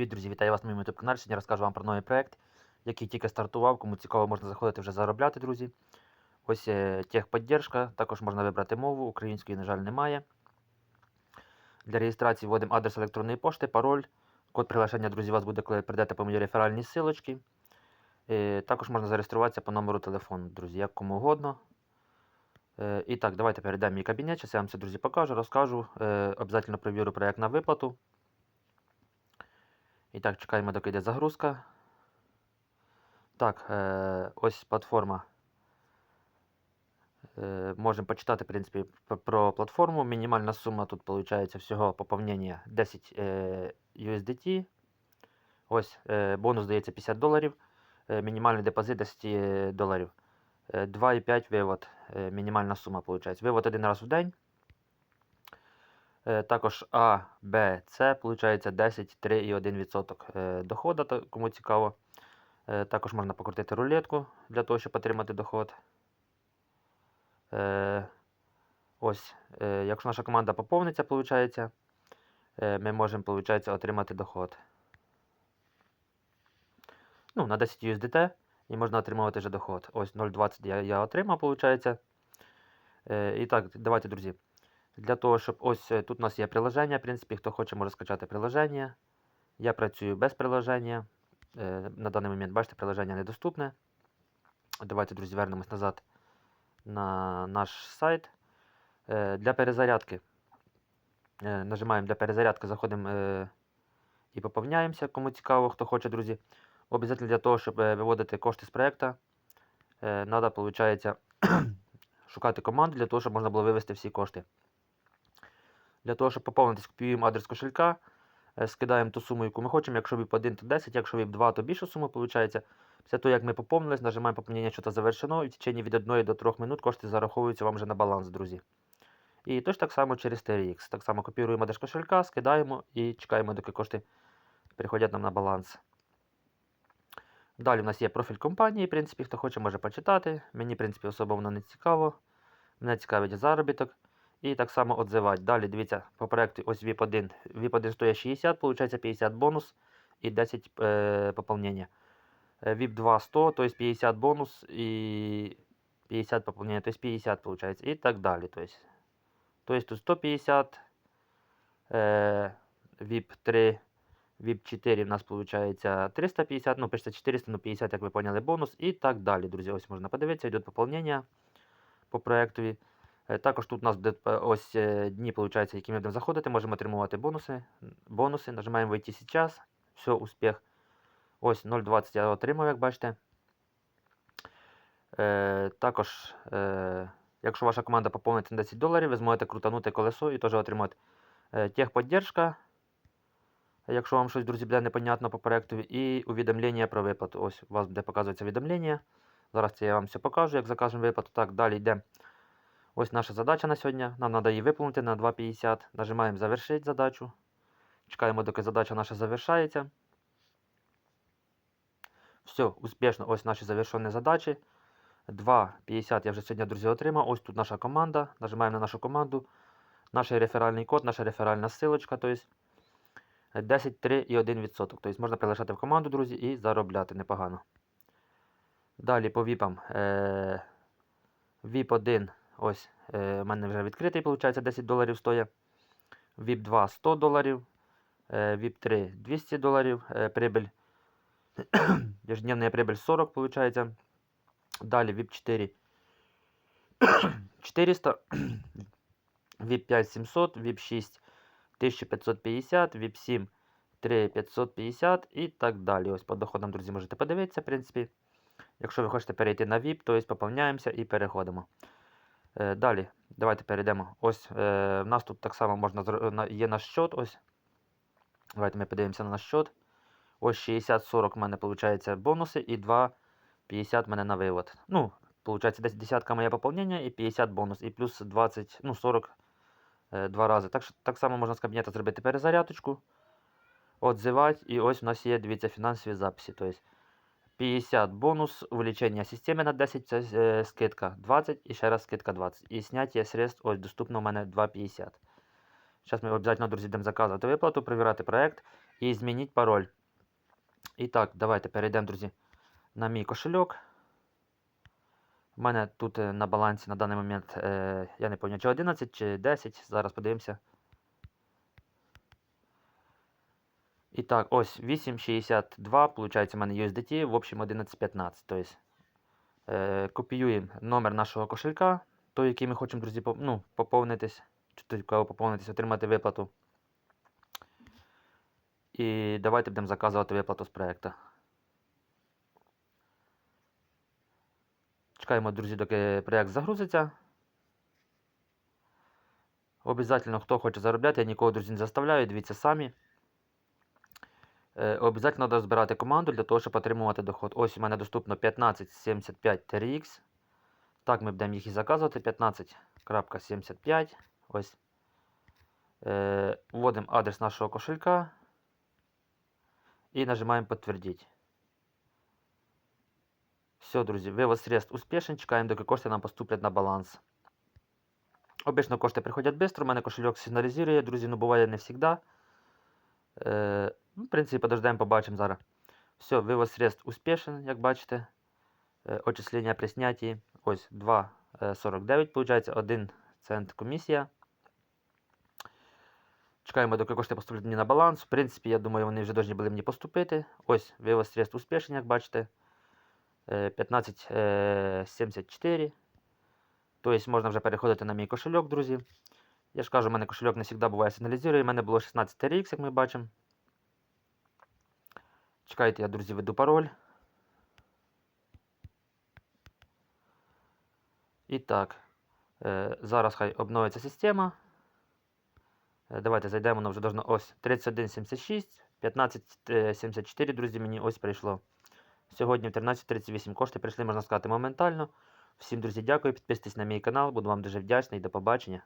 Привіт, друзі, вітаю вас на моєму YouTube каналі. Сьогодні розкажу вам про новий проект, який тільки стартував. Кому цікаво, можна заходити вже заробляти, друзі. Ось е, техподдержка, також можна вибрати мову, української, на жаль, немає. Для реєстрації вводимо адрес електронної пошти, пароль. Код приглашення, друзі, вас буде, коли прийдете по моїй реферальній силочці. Е, Також можна зареєструватися по номеру телефону, друзі, як кому угодно. Е, І так, давайте перейдемо в мій кабінет. Зараз я вам це, друзі, покажу, розкажу. Обов'язково перевірю проект на виплату. І так, чекаємо, доки йде загрузка. Так, е, ось платформа. Е, можемо почитати, в принципі, про платформу. Мінімальна сума тут виходить всього поповнення 10 е, USDT. Ось е, бонус дається 50 доларів. Е, мінімальний депозит 10 е, доларів. Е, 2,5 вивод. Е, мінімальна сума виходить. Вивод один раз в день. Е, Також А, Б, С, виходить 10, 3,1% е, доходу, кому цікаво. Е, Також можна покрутити рулетку для того, щоб отримати доход. Ось, якщо наша команда поповниться, виходить, ми можемо, виходить, отримати доход. Ну, на 10 USDT і можна отримувати вже доход. Ось 0,20 я, я отримав, виходить. І так, давайте, друзі. Для того, щоб ось е, тут у нас є приложення. В принципі, хто хоче, може скачати приложення. Я працюю без приложення. Е, На даний момент, бачите, приложення недоступне. Давайте, друзі, вернемось назад на наш сайт. Е, Для перезарядки. Нажимаємо для перезарядки, заходимо і поповняємося, кому цікаво, хто хоче, друзі. Обов'язково для того, щоб виводити кошти з проєкту, треба, виходить, шукати команду для того, щоб можна було вивести всі кошти. Для того, щоб поповнитись, копіюємо адрес кошелька, е, скидаємо ту суму, яку ми хочемо. Якщо VIP 1, то 10, якщо VIP 2, то більша сума виходить. Після того, як ми поповнились, нажимаємо поповнення, що завершено, і в течение від 1 до 3 минут кошти зараховуються вам вже на баланс, друзі. І точно так само через TRX. Так само копіюємо адрес кошелька, скидаємо і чекаємо, доки кошти приходять нам на баланс. Далі в нас є профіль компанії, в принципі, хто хоче, може почитати. Мені, в принципі, особо воно не цікаво. Мене цікавить заробіток. І так само отзивати. Далі, дивіться, по проекту ось VIP 1. VIP 1 стоїть 60, виходить 50 бонус і 10 е, поповнення. VIP 2 100, тобто 50 бонус і 50 поповнення, тобто 50 виходить. І так далі. Тобто, тобто тут 150, е, VIP 3, VIP 4 у нас виходить 350, ну пишеться 400, ну 50, як ви поняли, бонус і так далі. Друзі, ось можна подивитися, йдуть поповнення по проектові. Е, Також тут у нас буде е, ось е, дні, виходить, які ми будемо заходити, можемо отримувати бонуси. бонуси. Нажимаємо вийти зараз. Все, успіх. Ось 0,20 я отримав, як бачите. Е, також, е, якщо ваша команда поповниться на 10 доларів, ви зможете крутанути колесо і теж отримати е, техподдержка. Якщо вам щось, друзі, буде непонятно по проекту, і увідомлення про виплату. Ось у вас буде показуватися увідомлення. Зараз це я вам все покажу, як закажемо виплату. Так, далі йде. Ось наша задача на сьогодні. Нам треба її виповнити на 2,50. Нажимаємо завершити задачу. Чекаємо, доки задача наша завершається. Все, успішно. Ось наші завершені задачі. 2,50 я вже сьогодні, друзі, отримав. Ось тут наша команда. Нажимаємо на нашу команду. Наш реферальний код, наша реферальна ссылочка. Тобто 10,3,1%. Тобто можна прилишати в команду, друзі, і заробляти непогано. Далі по віпам. Е, VIP 1, ось, е, у мене вже відкритий, виходить, 10 доларів стоїть. VIP 2 100 доларів. Е, VIP 3 200 доларів. Е, прибыль. Ежедневная прибыль 40, получается. Далі VIP 4 400. VIP 5 700, VIP 6 1550, VIP 7 3550 і так далі. Ось по доходам, друзі, можете подивитися, в принципі. Якщо ви хочете перейти на VIP, то ось поповняємося і переходимо. Е, далі, давайте перейдемо. Ось е, в нас тут так само можна є наш счет. Ось. Давайте ми подивимося на наш счет. Ось 60-40 в мене виходить бонуси і 2,50 в мене на вивод. Ну, виходить, десь десятка моє поповнення і 50 бонус, і плюс 20, ну 40 е, два рази. Так, так само можна з кабінету зробити перезарядочку, отзивати. І ось у нас є, дивіться, фінансові записи. Тобто 50 бонус, увеличення системи на 10, це е, скидка 20 і ще раз скидка 20. І зняття средств, ось доступно у мене 2,50. Зараз ми обов'язково, друзі, будемо заказувати виплату, перевіряти проект і змініть пароль. І так, давайте перейдемо, друзі, на мій кошельок. У мене тут е, на балансі на даний момент, е, я не пам'ятаю, чи 11 чи 10. Зараз подивимося. І так, ось 8,62, виходить, у мене USDT, в общем 11,15. Тобто, е, копіюємо номер нашого кошелька, той, який ми хочемо, друзі, ну, поповнитись, чи поповнитись, отримати виплату. І давайте будемо заказувати виплату з проекту. Чекаємо, друзі, доки проект загрузиться. Обязательно, хто хоче заробляти, я нікого, друзі, не заставляю, дивіться самі. Е, Обязательно треба збирати команду для того, щоб отримувати доход. Ось у мене доступно 1575 TRX. Так, ми будемо їх і заказувати. 15.75. Ось. Е, вводимо адрес нашого кошелька. І нажимаємо підтвердити. Все, друзі, вивод средств успішен. Чекаємо, доки кошти нам поступлять на баланс. Обично кошти приходять швидко, у мене кошельок сигналізує, друзі, ну буває не завжди. Е, ну, в принципі, подождемо, побачимо зараз. Все, вивод средств успішен, як бачите. Е, Очислення при снятті. Ось 2,49, виходить, 1 цент комісія. Чекаємо, доки кошти поступлять мені на баланс. В принципі, я думаю, вони вже повинні були мені поступити. Ось вивод средств успішен, як бачите. Е, 15,74. Тобто можна вже переходити на мій кошельок, друзі. Я ж кажу, у мене кошельок не завжди буває сигналізує. У мене було 16 RX, як ми бачимо. Чекайте, я, друзі, веду пароль. І так, е, зараз хай обновиться система. Е, давайте зайдемо, воно вже должно ось 3176, 1574, друзі, мені ось прийшло. Сьогодні в 13.38 кошти прийшли, можна сказати, моментально. Всім, друзі, дякую. Підписуйтесь на мій канал, буду вам дуже вдячний. До побачення.